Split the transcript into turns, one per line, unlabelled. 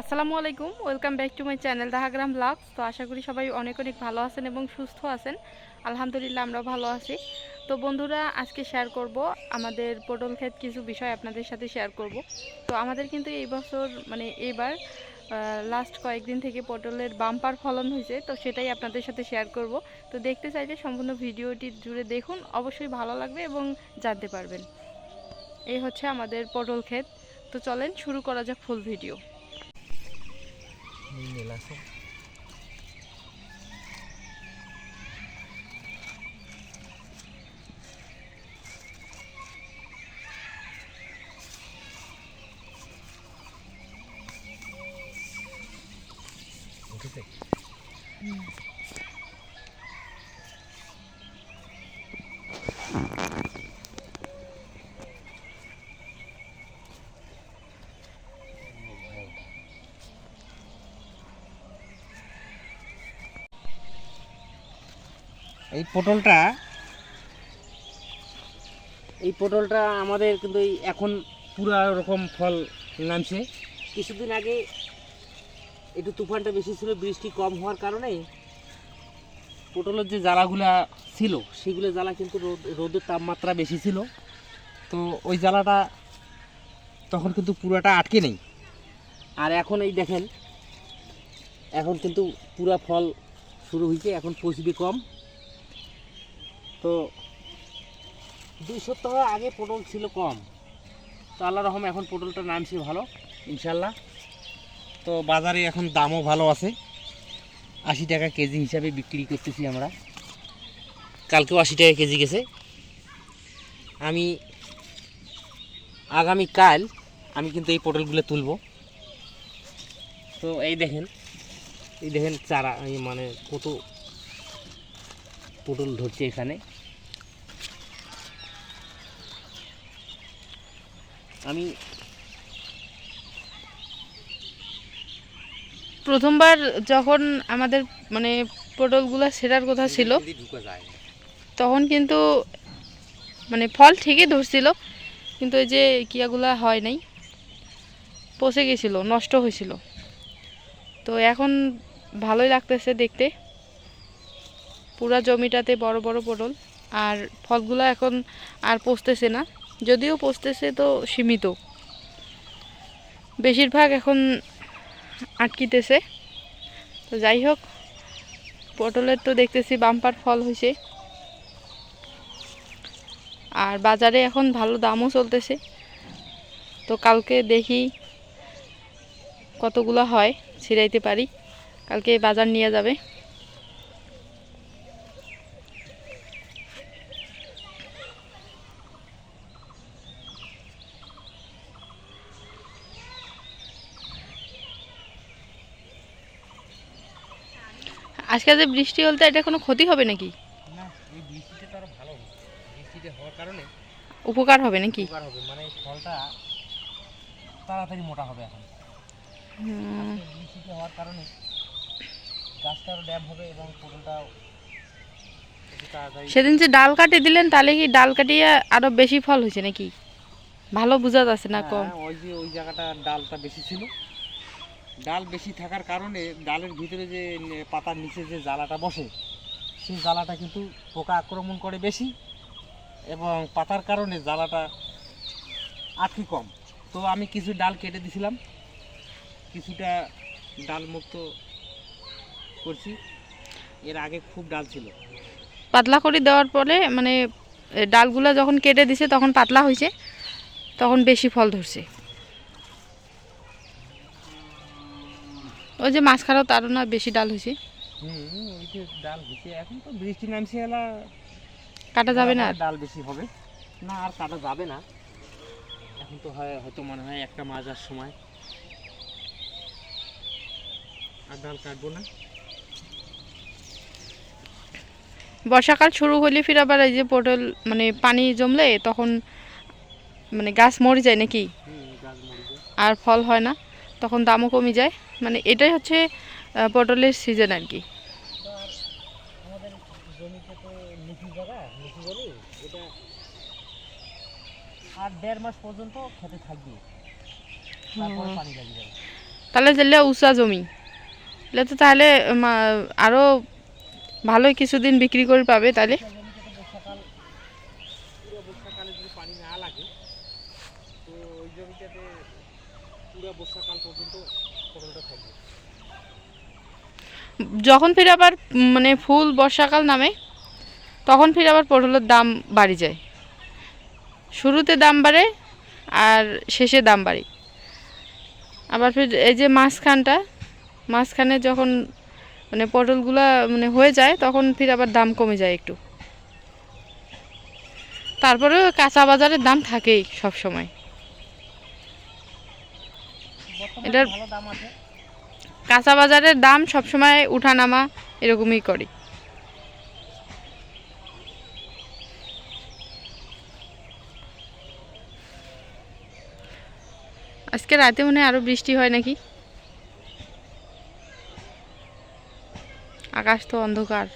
আসসালামু আলাইকুম, welcome back to my channel Dahagram blogs. তো আশা করি সবাই অনেক অনেক ভালো আছেন এবং সুস্থ আছেন। আলহামদুলিল্লাহ আমরাও ভালো আছি। তো বন্ধুরা, আজকে শেয়ার করব আমাদের পটল ক্ষেত কিছু বিষয় আপনাদের সাথে শেয়ার করব। তো আমাদের কিন্তু এই বছর মানে এবার লাস্ট কয়েকদিন থেকে পটলের বাম্পার ফলন হয়েছে। তো সেটাই আপনাদের সাথে শেয়ার করব। তো দেখতে চাইলে সম্পূর্ণ ভিডিওটি জুড়ে দেখুন। অবশ্যই ভালো লাগবে এবং জানতে পারবেন। এই হচ্ছে আমাদের পটল ক্ষেত। তো চলেন, শুরু করা যাক full video
ini langsung Oke. Hmm. এই পটলটা এই পটলটা আমাদের কিন্তু এখন পুরা রকম ফল নামছে। কিছুদিন আগে একটু তুফানটা বেশি ছিল, বৃষ্টি কম হওয়ার কারণে পটলের যে জ্বালাগুলা ছিল, সেগুলো জ্বালা কিন্তু রোদ, রোদের তাপমাত্রা বেশি ছিল। তো ওই জ্বালাটা তখন কিন্তু পুরাটা আটকে নেই। আর এখন এই দেখেন, এখন কিন্তু পুরা ফল শুরু হয়েছে, এখন পচবে কম। তো দুই সপ্তাহ আগে পটল ছিল কম। তো আল্লাহ রহম এখন পটলটা নামছে ভালো ইনশাল্লাহ তো বাজারে এখন দামও ভালো আছে। আশি টাকা কেজি হিসাবে বিক্রি করতেছি আমরা। কালকেও আশি টাকা কেজি গেছে। আমি আগামী কাল আমি কিন্তু এই পটলগুলো তুলব। তো এই দেখেন এই দেখেন চারা মানে কত পটল ধরছে এখানে। আমি
প্রথমবার যখন আমাদের মানে পটলগুলো সেরার কথা ছিল তখন কিন্তু মানে ফল ঠিকই ধরছিল কিন্তু এই যে কিয়াগুলা হয় নাই পচে গেছিল নষ্ট হয়েছিল। তো এখন ভালোই লাগতেছে দেখতে। পুরা জমিটাতে বড় বড় পটল আর ফলগুলো এখন আর পচতেছে না। যদিও পচতেছে তো সীমিত। বেশিরভাগ এখন আটকিতেছে। তো যাই হোক, পটলের তো দেখতেছি বাম্পার ফল হয়েছে। আর বাজারে এখন ভালো দামও চলতেছে। তো কালকে দেখি কতগুলো হয়, ছিড়াইতে পারি। কালকে বাজার নিয়ে যাবে। আজকে যে বৃষ্টি হলতে এটা কোনো ক্ষতি হবে নাকি?
না এই বৃষ্টিতে তো আরও ভালো হবে। বৃষ্টিতে হওয়ার কারণে
উপকার হবে নাকি?
উপকার হবে মানে ফলটা তাড়াতাড়ি মোটা হবে এখন। বৃষ্টিতে হওয়ার কারণে গাছটা আরও ড্যাম হবে এবং তাড়াতাড়ি
সেদিন যে ডাল কাটি দিলেন তাহলে কি ডাল কাটিয়ে আরও বেশি ফল হয়েছে নাকি? ভালো বোঝা যাচ্ছে না কম।
হ্যাঁ, ওই যে ওই জায়গাটা ডালটা বেশি ছিল। ডাল বেশি থাকার কারণে ডালের ভিতরে যে পাতার নিচে যে জ্বালাটা বসে, সেই জ্বালাটা কিন্তু পোকা আক্রমণ করে বেশি এবং পাতার কারণে জ্বালাটা আটকি কম। তো আমি কিছু ডাল কেটে দিছিলাম। কিছুটা ডাল মুক্ত করছি। এর আগে খুব ডাল ছিল।
পাতলা করে দেওয়ার পরে মানে ডালগুলা যখন কেটে দিছে, তখন পাতলা হয়েছে তখন বেশি ফল ধরছে। ওই যে মাঝখানেও তারও না বেশি ডাল হয়েছে।
হুম ওই যে ডাল হয়েছে। এখন তো বৃষ্টি নামছে এলা।
কাটা যাবে না
ডাল বেশি হবে। না আর কাটা যাবে না। এখন তো হয় হয়তো মনে হয় একটা মাজার সময়। আর ডাল কাটবো না।
বর্ষাকাল শুরু হলে ফির আবার এই যে পটল মানে পানি জমলে তখন মানে গাছ মরে যায় নাকি? আর ফল হয় না? তখন দামও কমে যায়। মানে এটাই হচ্ছে পটলের সিজন আর কি। তাহলে যেলে উঁচা জমি। এলে তো তাহলে মা- আরও ভালোই কিছুদিন বিক্রি করে পাবে তাহলে
বর্ষাকাল পুরো বর্ষাকালে যদি পানি না লাগে তো ওই জমিটাতে পুরো বর্ষাকাল পর্যন্ত পটলটা থাকবে
যখন ফিরে আবার মানে ফুল বর্ষাকাল নামে, তখন ফিরে আবার পটলের দাম বাড়ি যায়। শুরুতে দাম বাড়ে আর শেষে দাম বাড়ে। আবার ফির এই যে মাঝখানটা, মাঝখানে যখন মানে পটলগুলা মানে হয়ে যায়, তখন ফির আবার দাম কমে যায় একটু। তারপরেও কাঁচা বাজারের দাম থাকেই সব সময় এটার- কাঁচা বাজারের দাম সবসময় উঠানামা এরকমই করে। আজকে রাতে মনে হয় আরও বৃষ্টি হয় নাকি? আকাশ তো অন্ধকার।